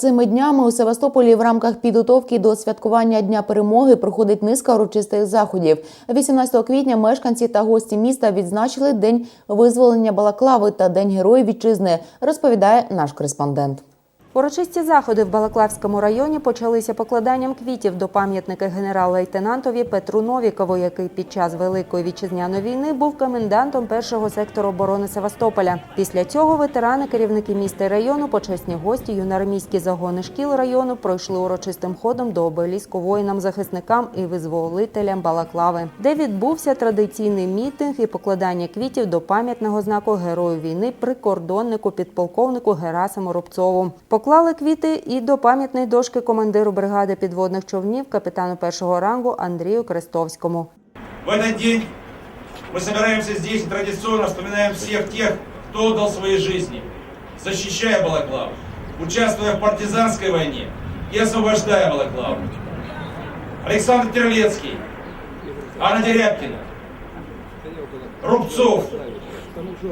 Цими днями у Севастополі в рамках підготовки до святкування Дня перемоги проходить низка урочистих заходів. 18 квітня мешканці та гості міста відзначили День визволення Балаклави та День Героїв Вітчизни, розповідає наш кореспондент. Урочисті заходи в Балаклавському районі почалися покладанням квітів до пам'ятника генерал-лейтенантові Петру Новікову, який під час Великої вітчизняної війни був комендантом першого сектору оборони Севастополя. Після цього ветерани, керівники міста і району, почесні гості, юноармійські загони шкіл району пройшли урочистим ходом до обеліску воїнам-захисникам і визволителям Балаклави, де відбувся традиційний мітинг і покладання квітів до пам'ятного знаку Герою війни прикордоннику підполковнику Герасиму Рубцову. Поклали квіти і до пам'ятної дошки командиру бригади підводних човнів, капітану першого рангу Андрію Крестовському. В этот день мы собираемся здесь и традиционно вспоминаем всех тех, кто отдал свои жизни, защищая Балаклаву, участвуя в партизанской войне и освобождая Балаклаву. Александр Терлецкий, Анна Дерябкина, Рубцов,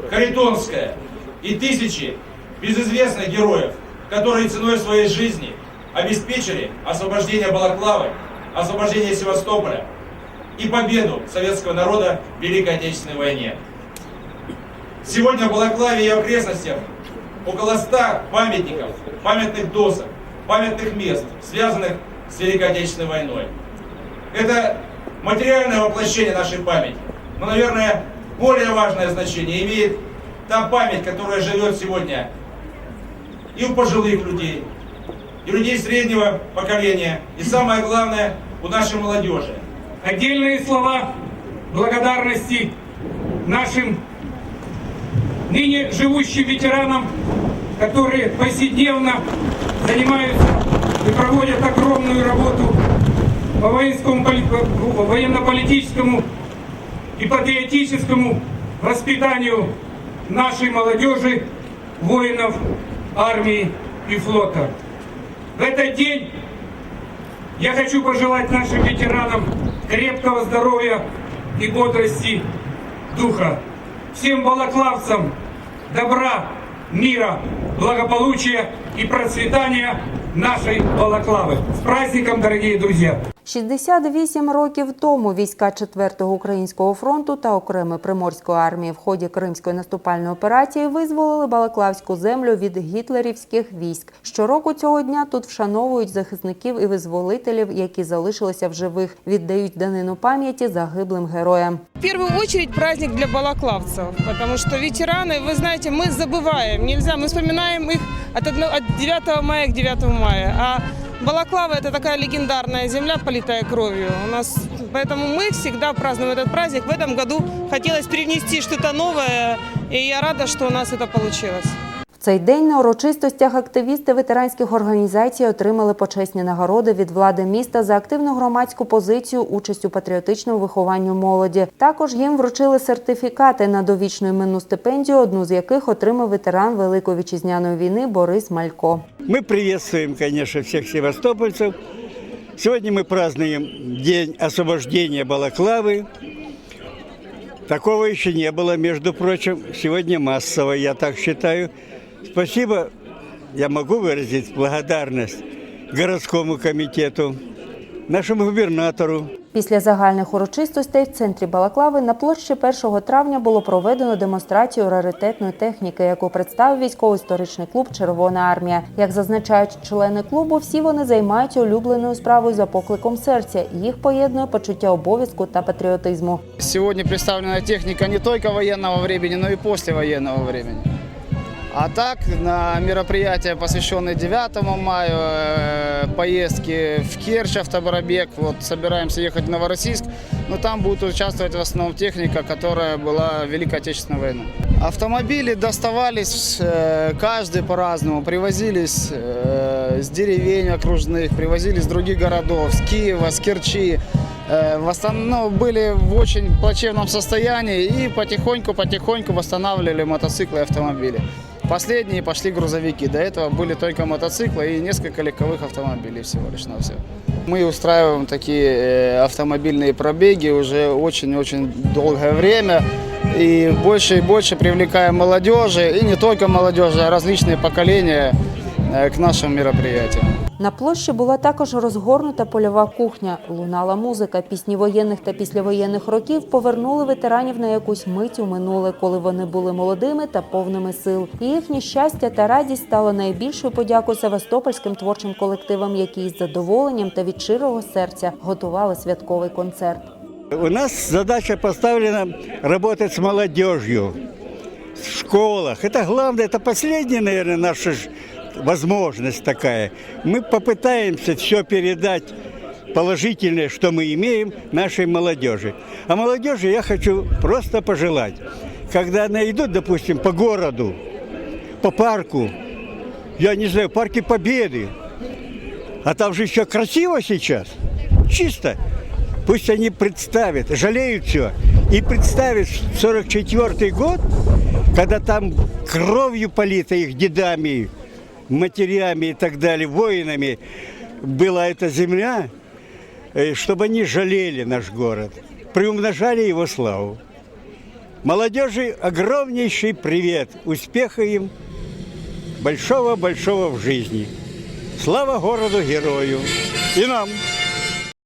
Харитонская и тысячи безызвестных героев, Которые ценой своей жизни обеспечили освобождение Балаклавы, освобождение Севастополя и победу советского народа в Великой Отечественной войне. Сегодня в Балаклаве и окрестностях около 100 памятников, памятных досок, памятных мест, связанных с Великой Отечественной войной. Это материальное воплощение нашей памяти. Но, наверное, более важное значение имеет та память, которая живет сегодня и у пожилых людей, и людей среднего поколения, и самое главное, у нашей молодежи. Отдельные слова благодарности нашим ныне живущим ветеранам, которые повседневно занимаются и проводят огромную работу по воинскому, поли- по военно-политическому и патриотическому воспитанию нашей молодежи, воинов армии и флота. В этот день я хочу пожелать нашим ветеранам крепкого здоровья и бодрости духа. Всем балаклавцам добра, мира, благополучия и процветания нашей Балаклавы. С праздником, дорогие друзья! 68 років тому війська 4-го українського фронту та окремої приморської армії в ході Кримської наступальної операції визволили Балаклавську землю від гітлерівських військ. Щороку цього дня тут вшановують захисників і визволителів, які залишилися в живих, віддають данину пам'яті загиблим героям. В первую очередь праздник для балаклавцев, потому что ветераны, вы знаете, мы забываем, нельзя, мы вспоминаем их от, одно- от 9 мая к 9 мая, а Балаклава это такая легендарная земля, политая кровью. У нас, поэтому мы всегда празднуем этот праздник. В этом году хотелось привнести что-то новое, и я рада, что у нас это получилось. В цей день на урочистостях активісти ветеранських організацій отримали почесні нагороди від влади міста за активну громадську позицію, участь у патріотичному вихованню молоді. Також їм вручили сертифікати на довічну іменну стипендію, одну з яких отримав ветеран Великої вітчизняної війни Борис Малько. Мы приветствуем, конечно, всех севастопольцев. Сегодня мы празднуем День освобождения Балаклавы. Такого еще не было, между прочим. Сегодня массово, я так считаю. Спасибо, я могу выразить благодарность городскому комитету, нашему губернатору, Після загальних урочистостей в центрі Балаклави на площі 1 травня було проведено демонстрацію раритетної техніки, яку представив військово-історичний клуб Червона армія. Як зазначають члени клубу, всі вони займаються улюбленою справою за покликом серця. Їх поєднує почуття обов'язку та патріотизму. Сегодня представлена техника не только военного времени, но и послевоенного времени. А так, на мероприятия, посвященные 9 мая, э, поездки в Керчь, автобарабег, вот собираемся ехать в Новороссийск, но там будет участвовать в основном техника, которая была в Великой Отечественной войне. Автомобили доставались э, каждый по-разному, привозились э, с деревень окружных, привозились с других городов, с Киева, с Керчи. В основном были в очень плачевном состоянии и потихоньку-потихоньку восстанавливали мотоциклы и автомобили. Последние пошли грузовики. До этого были только мотоциклы и несколько легковых автомобилей всего лишь на все. Мы устраиваем такие э, автомобильные пробеги уже очень-очень долгое время. И больше и больше привлекаем молодежи, и не только молодежи, а различные поколения э, к нашим мероприятиям. На площі була також розгорнута польова кухня. Лунала музика. Пісні воєнних та післявоєнних років повернули ветеранів на якусь мить у минуле, коли вони були молодими та повними сил. І їхнє щастя та радість стало найбільшою подякою севастопольським творчим колективам, які з задоволенням та від щирого серця готували святковий концерт. У нас задача поставлена работать с молодежью в школах. Это главное, это последняя, наверное, наша ж возможность такая. Мы попытаемся все передать положительное, что мы имеем, нашей молодежи. А молодежи я хочу просто пожелать, когда она идут, допустим, по городу, по парку, я не знаю, парке Победы, а там же еще красиво сейчас, чисто. Пусть они представят, жалеют все, и представят 44 год, когда там кровью полита их дедами, матерями и так далее, воинами была эта земля, э, чтобы они жалели наш город, приумножали его славу. Молодежи огромнейший привет, успеха им, большого-большого в жизни. Слава городу-герою и нам!